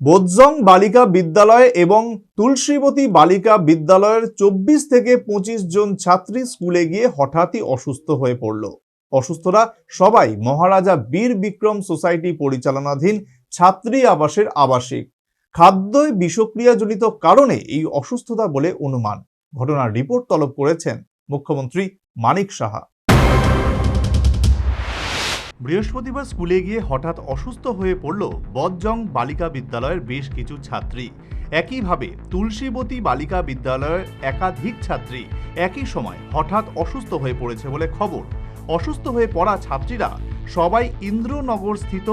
বোধজং বালিকা বিদ্যালয় এবং তুলসীবতী বালিকা বিদ্যালয়ের চব্বিশ থেকে পঁচিশ জন ছাত্রী স্কুলে গিয়ে হঠাৎই অসুস্থ হয়ে পড়ল। অসুস্থরা সবাই মহারাজা বীর বিক্রম সোসাইটি পরিচালনাধীন ছাত্রী আবাসের আবাসিক। খাদ্যয় বিষক্রিয়াজনিত কারণে এই অসুস্থতা বলে অনুমান। ঘটনার রিপোর্ট তলব করেছেন মুখ্যমন্ত্রী মানিক সাহা। বৃহস্পতিবার স্কুলে গিয়ে হঠাৎ অসুস্থ হয়ে পড়ল বদজং বালিকা বিদ্যালয়ের বেশ কিছু ছাত্রী। একইভাবে তুলসীবতী বালিকা বিদ্যালয়ের একাধিক ছাত্রী একই সময় হঠাৎ অসুস্থ হয়ে পড়েছে বলে খবর। অসুস্থ হয়ে পড়া ছাত্রীরা সবাই ইন্দ্রনগর স্থিত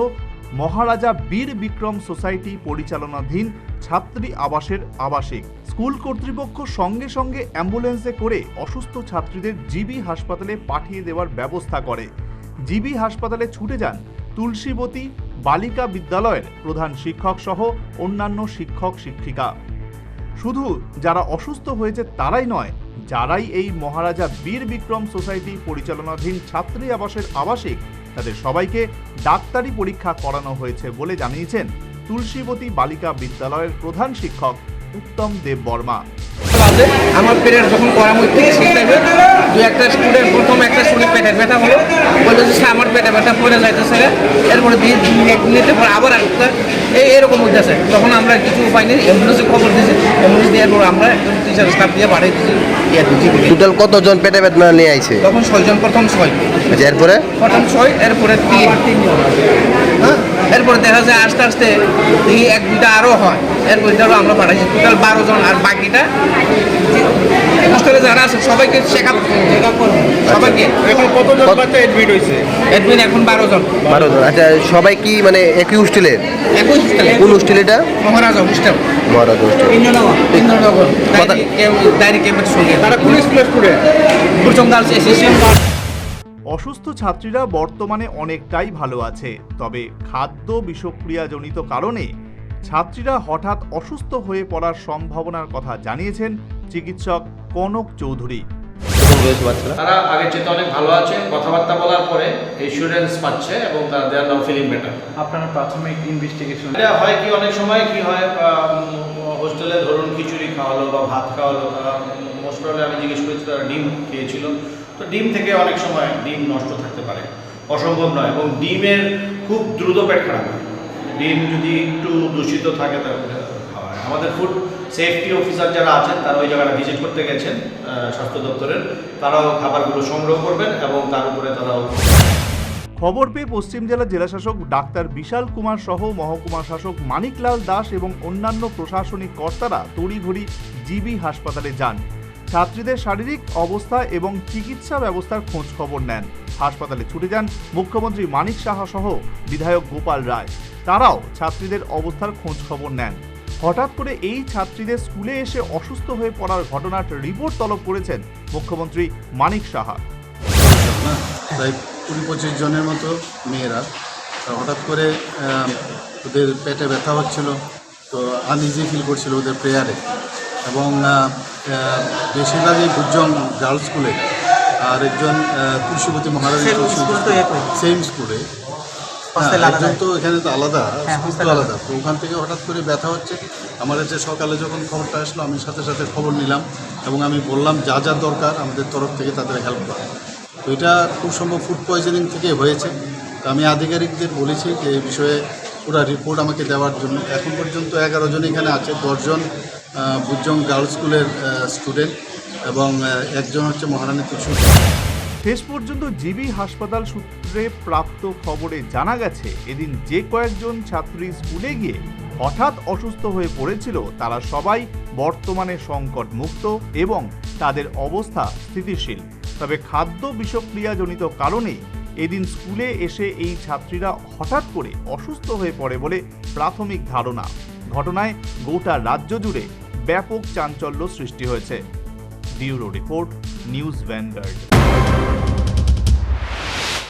মহারাজা বীর বিক্রম সোসাইটি পরিচালনাধীন ছাত্রী আবাসের আবাসিক। স্কুল কর্তৃপক্ষ সঙ্গে সঙ্গে অ্যাম্বুলেন্সে করে অসুস্থ ছাত্রীদের জিবি হাসপাতালে পাঠিয়ে দেওয়ার ব্যবস্থা করে। জিবি হাসপাতালে ছুটে যান তুলসীবতী বালিকা বিদ্যালয়ের প্রধান শিক্ষক সহ অন্যান্য শিক্ষক শিক্ষিকা। শুধু যারা অসুস্থ হয়েছে তারাই নয়, যারাই এই মহারাজা বীর বিক্রম সোসাইটি পরিচালনাধীন ছাত্রী আবাসের আবাসিক, তাদের সবাইকে ডাক্তারি পরীক্ষা করানো হয়েছে বলে জানিয়েছেন তুলসীবতী বালিকা বিদ্যালয়ের প্রধান শিক্ষক উত্তম দেব বর্মা। আমার পেটের যখন করা হচ্ছে সেই টাইমে দু একটা স্টুডেন্ট প্রথম একটা স্টুডেন্ট পেটের ব্যথা হলো। বলল যে আমার পেটে ব্যথা পড়ে যাইতেছে এরপরে দিয়ে এক মিনিটের পর আবার একটা এই এরকম হইতেছে। তখন আমরা কিছু উপায় নেই অ্যাম্বুলেন্সে খবর দিয়েছি। অ্যাম্বুলেন্স দেওয়ার পর আমরা একজন টিচার স্টাফ দিয়ে বাড়িয়ে দিয়েছি ইয়ে দিয়েছি টোটাল কতজন পেটে বেদনা নিয়ে আইছে? তখন ছয়জন প্রথম ছয়। আচ্ছা এরপরে? প্রথম ছয় এরপরে তিন। হ্যাঁ? এরপরে দেখা যায় আস্তে আস্তে এই এক দুইটা আরও হয়। এরপরে ধরো আমরা পাঠাইছি টোটাল বারো জন আর বাকিটা হোস্টেলে যারা আছে সবাইকে চেক আপ চেক আপ করব। সবাইকে? এখন কতজন কত- বাচ্চা এডমিট হয়েছে অ্যাডমিন এখন বারো জন। বারো জন। আচ্ছা সবাই কি মানে একই হোস্টেলের একই হোস্টেলে কোন হোস্টেল এটা? Maharaja hostel Maharaj hostel Indranagar. কথা- ডায়েরি ক্যাম্পের সঙ্গে তারা কোন স্কুলের স্টুডেন্ট কুরচঙ্গাল এসএসএম অসুস্থ ছাত্রীরা বর্তমানে অনেকটাই ভালো আছে। তবে খাদ্য বিষক্রিয়াজনিত কারণে ছাত্রীরা হঠাৎ অসুস্থ হয়ে পড়ার সম্ভাবনার কথা জানিয়েছেন চিকিৎসক কনক চৌধুরী। তারা আগের চেয়ে অনেক ভালো আছে। কথাবার্তা বলার পরে এসুরেন্স পাচ্ছে এবং তারা দে আর নাও ফিলিং বেটার আপনারা প্রাথমিক ইনভেস্টিগেশন এটা হয় কি অনেক সময় কি হয় হোস্টেলে ধরুন খিচুড়ি খাওয়ালো বা ভাত খাওয়ালো মোস্ট প্রবলি আমি জিজ্ঞেস করেছি তারা ডিম খেয়েছিল। তো ডিম থেকে অনেক সময় ডিম নষ্ট থাকতে পারে। অসম্ভব নয় এবং ডিমের খুব দ্রুত পেট খারাপ হয়। ডিম যদি একটু দূষিত থাকে তাহলে। আমাদের ফুড সেফটি অফিসার যারা আছেন, তারা ওই জায়গাটা ভিজিট করতে গেছেন স্বাস্থ্য দপ্তরের। তারাও খাবারগুলো সংগ্রহ করবেন এবং তার উপরে তারাও খবর পেয়ে পশ্চিম জেলার জেলাশাসক ডাক্তার বিশাল কুমার সহ মহকুমা শাসক মানিকলাল দাস এবং অন্যান্য প্রশাসনিক কর্তারা তড়িঘড়ি জিবি হাসপাতালে যান। ছাত্রীদের শারীরিক অবস্থা এবং চিকিৎসা ব্যবস্থার খোঁজ খবর নেন। হাসপাতালে ছুটে যান মুখ্যমন্ত্রী মানিক সাহা সহ বিধায়ক গোপাল রায়। তারাও ছাত্রীদের অবস্থার খোঁজ খবর নেন। হঠাৎ করে এই ছাত্রীদের স্কুলে এসে অসুস্থ হয়ে পড়ার ঘটনার রিপোর্ট তলব করেছেন মুখ্যমন্ত্রী মানিক সাহা। প্রায় কুড়ি পঁচিশ জনের মতো মেয়েরা। হঠাৎ করে ওদের পেটে ব্যথা হচ্ছিল। তো আনইজি ফিল করছিল ওদের প্রেয়ারে এবং বেশিরভাগই গুজ্জং গার্লস স্কুলে আর একজন আহ, তুলসীবতী মহারাজ সেম স্কুলে হ্যাঁ, একজন তো এখানে তো আলাদা স্কুল তো আলাদা। তো ওখান থেকে হঠাৎ করে ব্যথা হচ্ছে। আমার কাছে সকালে যখন খবরটা আসলো আমি সাথে সাথে খবর নিলাম এবং আমি বললাম যা যা দরকার আমাদের তরফ থেকে তাদের হেল্প করা। তো এটা খুব সম্ভব ফুড পয়জনিং থেকে হয়েছে। তো আমি আধিকারিকদের বলেছি যে এই বিষয়ে পুরো রিপোর্ট আমাকে দেওয়ার জন্য। এখন পর্যন্ত এগারো জন এখানে আছে, দশজন বুজং গার্লস স্কুলের স্টুডেন্ট এবং একজন হচ্ছে মহারানী তুলসী শেষ পর্যন্ত জিবি হাসপাতাল সূত্রে প্রাপ্ত খবরে জানা গেছে, এদিন যে কয়েকজন ছাত্রী স্কুলে গিয়ে হঠাৎ অসুস্থ হয়ে পড়েছিল, তারা সবাই বর্তমানে সংকট মুক্ত এবং তাদের অবস্থা স্থিতিশীল। তবে খাদ্য বিষক্রিয়াজনিত কারণে এদিন স্কুলে এসে এই ছাত্রীরা হঠাৎ করে অসুস্থ হয়ে পড়ে বলে প্রাথমিক ধারণা। ঘটনায় গোটা রাজ্য জুড়ে ব্যাপক চাঞ্চল্য সৃষ্টি হয়েছে। Bureau report, news Vanguard.